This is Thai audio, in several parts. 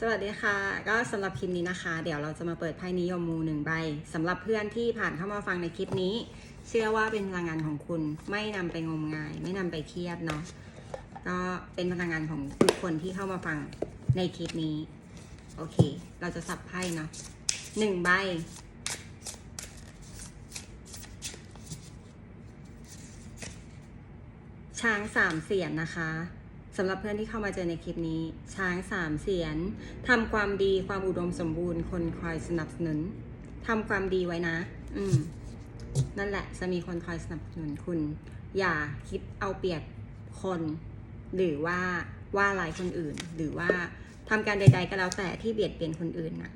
สวัสดีค่ะ ก็สำหรับคลิปนี้นะคะ เดี๋ยวเราจะมาเปิดไพ่นิยมมูหนึ่งใบสำหรับเพื่อนที่ผ่านเข้ามาฟังในคลิปนี้ เชื่อว่าเป็นพลังงานของคุณไม่นำไปงมงาย ไม่นำไปเครียดเนาะก็เป็นพลังงานของทุกคนที่เข้ามาฟังในคลิปนี้ โอเค เราจะสับไพ่เนาะหนึ่งใบช้างสามเสียนนะคะ สำหรับเพื่อนที่เข้ามาเจอในคลิปนี้ ช้างสามเสียนทำความดีความอุดมสมบูรณ์คนคอยสนับสนุนทำความดีไว้นะ อืม นั่นแหละจะมีคนคอยสนับสนุนคุณ อย่าคิดเอาเปรียบคน หรือว่าว่าลายคนอื่น หรือว่าทำการใด ๆ ก็แล้วแต่ที่เบียดเบียนคนอื่นนะ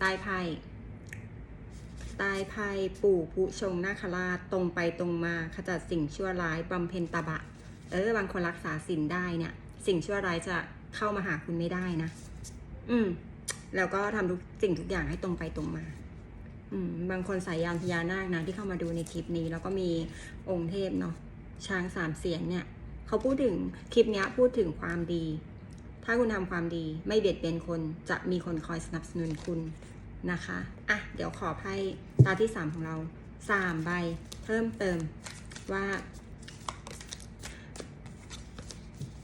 ใต้ไพ่ใต้ไพ่ปู่ผู้ชงนาคราชตรงไปตรงมาขจัดสิ่งชั่วร้ายบำเพ็ญตบะ เออบางคนรักษาศีลได้เนี่ย สิ่งชั่วร้ายจะเข้ามาหาคุณไม่ได้นะ อืม แล้วก็ทำทุกสิ่งทุกอย่างให้ตรงไปตรงมา อืม บางคนสายยานพญานาคนะที่เข้ามาดูในคลิปนี้ แล้วก็มีองค์เทพเนาะช้างสามเสียนเนี่ยเขาพูดถึงคลิปนี้พูดถึงความดี ถ้าคุณทำความดีไม่เบียดเบียนคนจะมีคนคอยสนับสนุนคุณนะคะ อะ เดี๋ยวขอไพ่ตาที่สามของเราสามใบ เพิ่มเติมว่า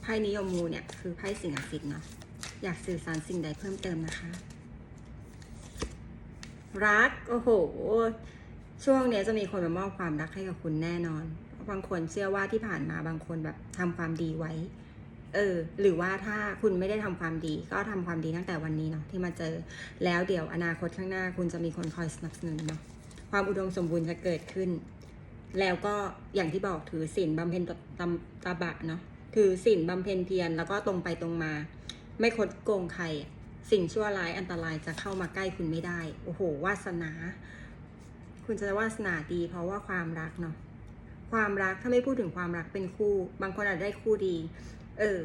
ไพ่นิยมมูเนี่ยคือไพ่สิ่งศักดิ์สิทธิ์เนาะอยากสื่อสารสิ่งใดเพิ่มเติมนะคะ รักโอ้โห ช่วงนี้จะมีคนมามอบความรักให้กับคุณแน่นอน บางคนเชื่อว่าที่ผ่านมาบางคนแบบทำความดีไว้ เออ หรือว่าถ้าคุณไม่ได้ทำความดี ก็ทำความดีตั้งแต่วันนี้เนาะที่มาเจอแล้วเดี๋ยวอนาคตข้างหน้า คุณจะมีคนคอยสนับสนุนเนาะความอุดมสมบูรณ์จะเกิดขึ้น แล้วก็อย่างที่บอกถือศีลบำเพ็ญตตตบะเนาะ ถือศีลบำเพ็ญเพียรแล้วก็ตรงไปตรงมา ไม่คดโกงใคร สิ่งชั่วร้ายอันตรายจะเข้ามาใกล้คุณไม่ได้ โอ้โหวาสนา คุณจะวาสนาดี เพราะว่าความรักเนาะความรักถ้าไม่พูดถึงความรักเป็นคู่ บางคนอาจจะได้คู่ดี เออ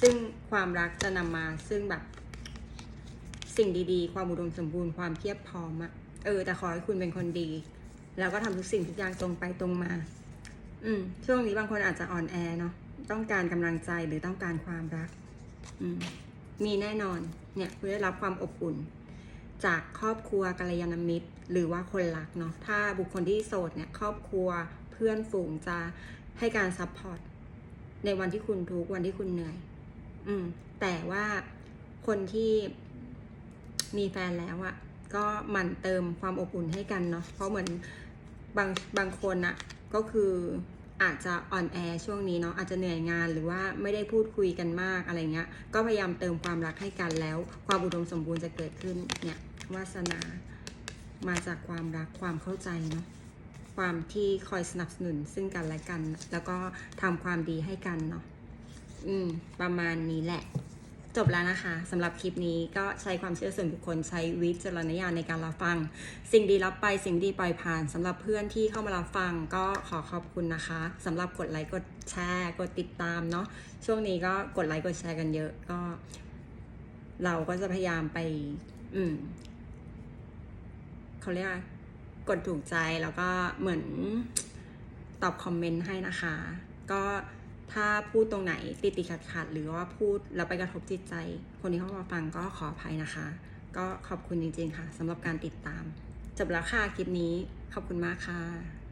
ซึ่งความรักจะนำมาซึ่งแบบ สิ่งดีๆ ความอุดมสมบูรณ์ความเพียบพร้อมอะเออ แต่ขอให้คุณเป็นคนดี แล้วก็ทำทุกสิ่งทุกอย่างตรงไปตรงมา อืมช่วงนี้บางคนอาจจะอ่อนแอเนาะ ต้องการกำลังใจหรือต้องการความรักอมมีแน่นอนเนี่ยคุณได้รับความอบอุ่น จากครอบครัวกัลยาณมิตร หรือว่าคนรักเนาะถ้าบุคคลที่โสดเนี่ยครอบครัวเพื่อนฝูงจะให้การซัพพอร์ตในวันที่คุณทุกวันที่คุณเหนื่อย อืม แต่ว่าคนที่มีแฟนแล้วอะก็หมั่นเติมความอบอุ่นให้กันเนาะเพราะเหมือนบางบางคนอะก็คือ อาจจะอ่อนแอช่วงนี้เนาะอาจจะเหนื่อยงานหรือว่าไม่ได้พูดคุยกันมากอะไรเงี้ย ก็พยายามเติมความรักให้กันแล้ว ความอุดมสมบูรณ์จะเกิดขึ้นเนี่ยวาสนามาจากความรักความเข้าใจเนาะความที่คอยสนับสนุนซึ่งกันและกัน แล้วก็ทำความดีให้กันเนาะอืม ประมาณนี้แหละ จบแล้วนะคะสำหรับคลิปนี้ก็ใช้ความเชื่อส่วนบุคคลใช้วิจารณญาณในการรับฟัง สิ่งดีรับไปสิ่งดีปล่อยผ่านสำหรับเพื่อนที่เข้ามารับฟังก็ขอขอบคุณนะคะสำหรับกดไลค์กดแชร์ กดติดตามเนาะช่วงนี้ก็กดไลค์กดแชร์กันเยอะก็ เราก็จะพยายามไป อืมเขาเรียกว่ากดถูกใจแล้วก็เหมือนตอบคอมเมนต์ให้นะคะ ก็ ถ้าพูดตรงไหนติดติดขัดขัดหรือว่าพูดแล้วไปกระทบจิตใจ คนที่เข้ามาฟังก็ขออภัยนะคะ ก็ขอบคุณจริงๆค่ะสำหรับการติดตาม จบแล้วค่ะคลิปนี้ขอบคุณมากค่ะ